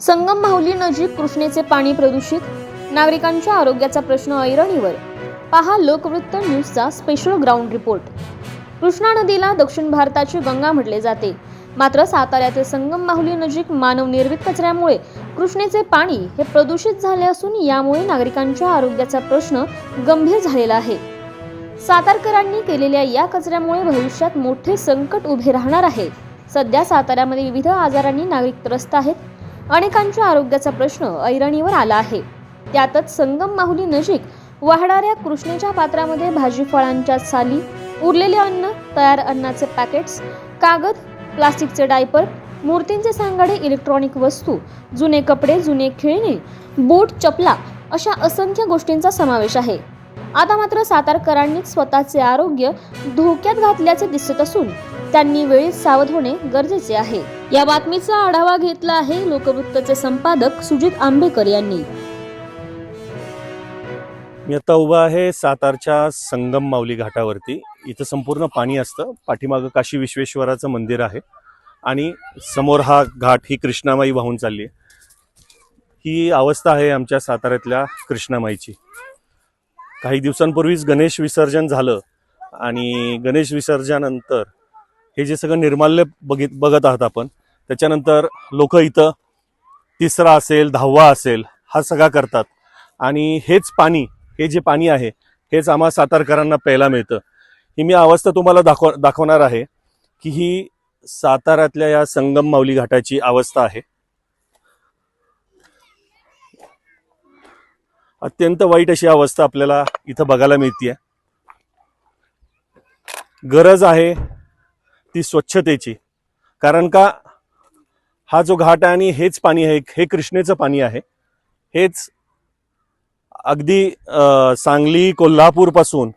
संगम माहुली नजीक कृष्णेचे पाणी प्रदूषित? नागरिकांच्या आरोग्याचा प्रश्न ऐरणीवर. पहा लोकवृत्त न्यूजचा स्पेशल ग्राउंड रिपोर्ट कृष्णा नदीला दक्षिण भारताची गंगा म्हटले जाते. मात्र साताऱ्यातील संगम माहुली नजीक मानवनिर्मित कचऱ्यामुळे कृष्णेचे पाणी हे प्रदूषित झाले असून यामुळे नागरिकांच्या आरोग्याचा प्रश्न गंभीर झालेला आहे. सातारकरांनी केलेल्या या कचऱ्यामुळे भविष्यात मोठे संकट उभे राहणार आहे. सध्या साताऱ्यामध्ये विविध आजारांनी नागरिक त्रस्त आहेत. अनेकांच्या आरोग्याचा प्रश्न ऐरणीवर आला आहे. त्यातच संगम माहुली नजीक वाहणाऱ्या कृष्णेच्या पात्रामध्ये भाजीफळांच्या साली उरलेले अन्न तयार अन्नाचे पॅकेट्स कागद प्लास्टिकचे डायपर मूर्तींचे सांगाडे इलेक्ट्रॉनिक वस्तू जुने कपडे जुने खेळणे बूट चपला अशा असंख्य गोष्टींचा समावेश आहे. आता मात्र सातारकरांनी स्वतःचे आरोग्य धोक्यात घातल्याचे दिसत असून त्यांनी वेळीच सावध होणे गरजेचे आहे. या बातमीचा आढावा घेतला आहे लोकवृत्तचे संपादक सुजित आंबेकर यांनी. मी आता उभा आहे सातारच्या संगम माऊली घाटावरती. इथं संपूर्ण पाणी असतं. पाठीमागं काशी विश्वेश्वराचं मंदिर आहे. आणि समोर हा घाट ही कृष्णामाई वाहून चालली आहे. ही अवस्था आहे आमच्या साताऱ्यातल्या कृष्णामाईची. काही दिवसांपूर्वीच गणेश विसर्जन झालं. आणि गणेश विसर्जनानंतर हे जे सगळं निर्माल्य बघित बघत आहात आपण त्याच्यानंतर लोक इथं तिसरा असेल दहावा असेल हा सगळा करतात. आणि हेच पाणी हे जे पाणी आहे हेच आम्हा सातारकरांना प्यायला मिळतं. ही मी अवस्था तुम्हाला दाखव दाखवणार आहे की ही साताऱ्यातल्या या संगम माऊली घाटाची अवस्था आहे. अत्यंत वाईट अशी अवस्था आपल्याला इथं बघायला मिळते गरज आहे ती स्वच्छतेची. कारण का हा जो घाट आहे आणि हेच पाणी आहे हे कृष्णेचं पाणी आहे. हेच अगदी सांगली कोल्हापूरपासून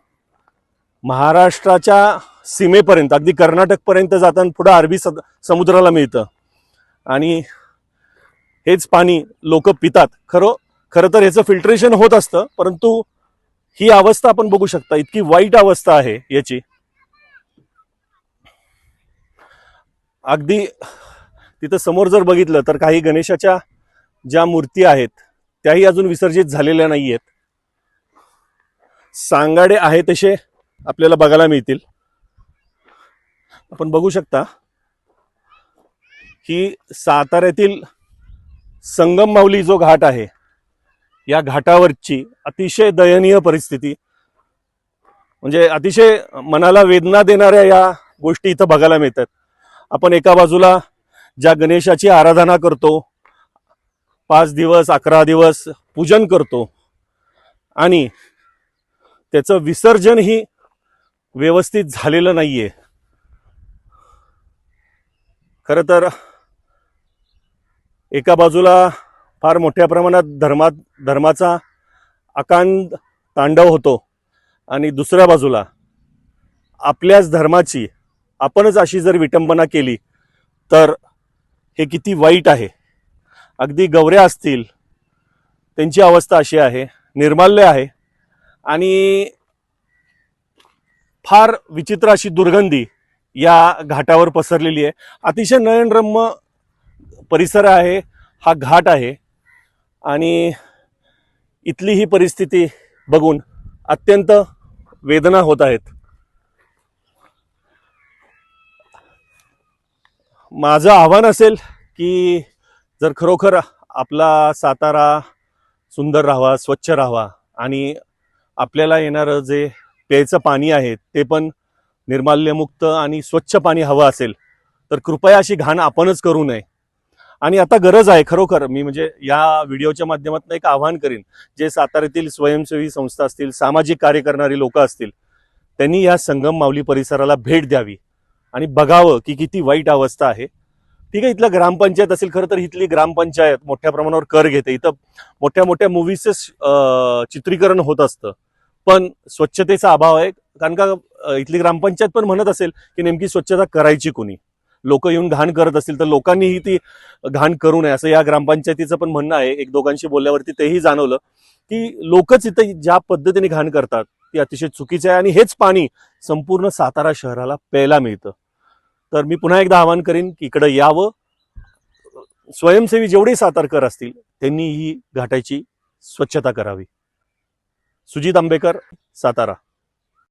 महाराष्ट्राच्या सीमेपर्यंत अगदी कर्नाटकपर्यंत जाताना पुढं अरबी सद समुद्राला मिळतं. आणि हेच पाणी लोक पितात. खरं खरं तर ह्याचं फिल्ट्रेशन होत असतं परंतु ही अवस्था आपण बघू शकता. इतकी वाईट अवस्था आहे याची. अगदी तिथं समोर जर बघितलं तर काही गणेशाच्या ज्या मूर्ती आहेत त्याही अजून विसर्जित झालेल्या नाही आहेत सांगाडे आहे तसे आपल्याला बघायला मिळतील. आपण बघू शकता की साताऱ्यातील संगम माऊली जो घाट आहे या घाटावरची अतिशय दयनीय परिस्थिती. म्हणजे अतिशय मनाला वेदना देणाऱ्या या गोष्टी इथं बघायला मिळतात. आपण एका बाजूला ज्या गणेशाची आराधना करतो पाच दिवस अकरा दिवस पूजन करतो आणि त्याचं विसर्जनही व्यवस्थित झालेलं नाही आहे खरं तर एका बाजूला फार मोठ्या प्रमाणात धर्मात धर्माचा अकांत तांडव होतो आणि दुसऱ्या बाजूला आपल्याच धर्माची आपणच अशी जर विटंबना केली तर हे किती वाईट आहे. अगदी गवऱ्या असतील त्यांची अवस्था अशी आहे निर्माल्य आहे. आणि फार विचित्र अशी दुर्गंधी या घाटावर पसरलेली आहे. अतिशय नयनरम्य परिसर आहे हा घाट आहे. आणि इथली ही परिस्थिती बघून अत्यंत वेदना होत आहेत. माझं आव्हान असेल की जर खरोखर आपला सातारा सुंदर राहावा स्वच्छ राहावा आणि आपल्याला येणारं जे प्यायचं पाणी आहे ते पण निर्माल्यमुक्त आणि स्वच्छ पाणी हवं असेल तर कृपया अशी घाण आपणच करू नये. आणि आता गरज आहे खरोखर मी म्हणजे या व्हिडिओच्या माध्यमातून एक आव्हान करीन. जे साताऱ्यातील स्वयंसेवी संस्था असतील सामाजिक कार्य करणारी लोक असतील त्यांनी या संगम माऊली परिसराला भेट द्यावी. आणि बघावं की किती वाईट अवस्था आहे. ठीक आहे इथलं ग्रामपंचायत असेल खरं तर इथली ग्रामपंचायत मोठ्या प्रमाणावर कर घेते. इथं मोठ्या मोठ्या मुव्हीजचं चित्रीकरण होत असतं. पण स्वच्छतेचा अभाव आहे. कारण का इथली ग्रामपंचायत पण म्हणत असेल की नेमकी स्वच्छता करायची कोणी? लोक येऊन घाण करत असतील तर लोकांनीही ती घाण करू नये. असं या ग्रामपंचायतीचं पण म्हणणं आहे. एक दोघांशी बोलल्यावरती तेही जाणवलं की लोकच इथं ज्या पद्धतीने घाण करतात ती अतिशय चुकीची आहे आणि हेच पाणी संपूर्ण सातारा शहराला प्यायला मिळतं. तर मी पुन्हा एकदा आवाहन करीन की इकडं यावं. स्वयंसेवी जेवढे सातारकर असतील त्यांनी ही घाटाची स्वच्छता करावी. सुजित आंबेकर सातारा.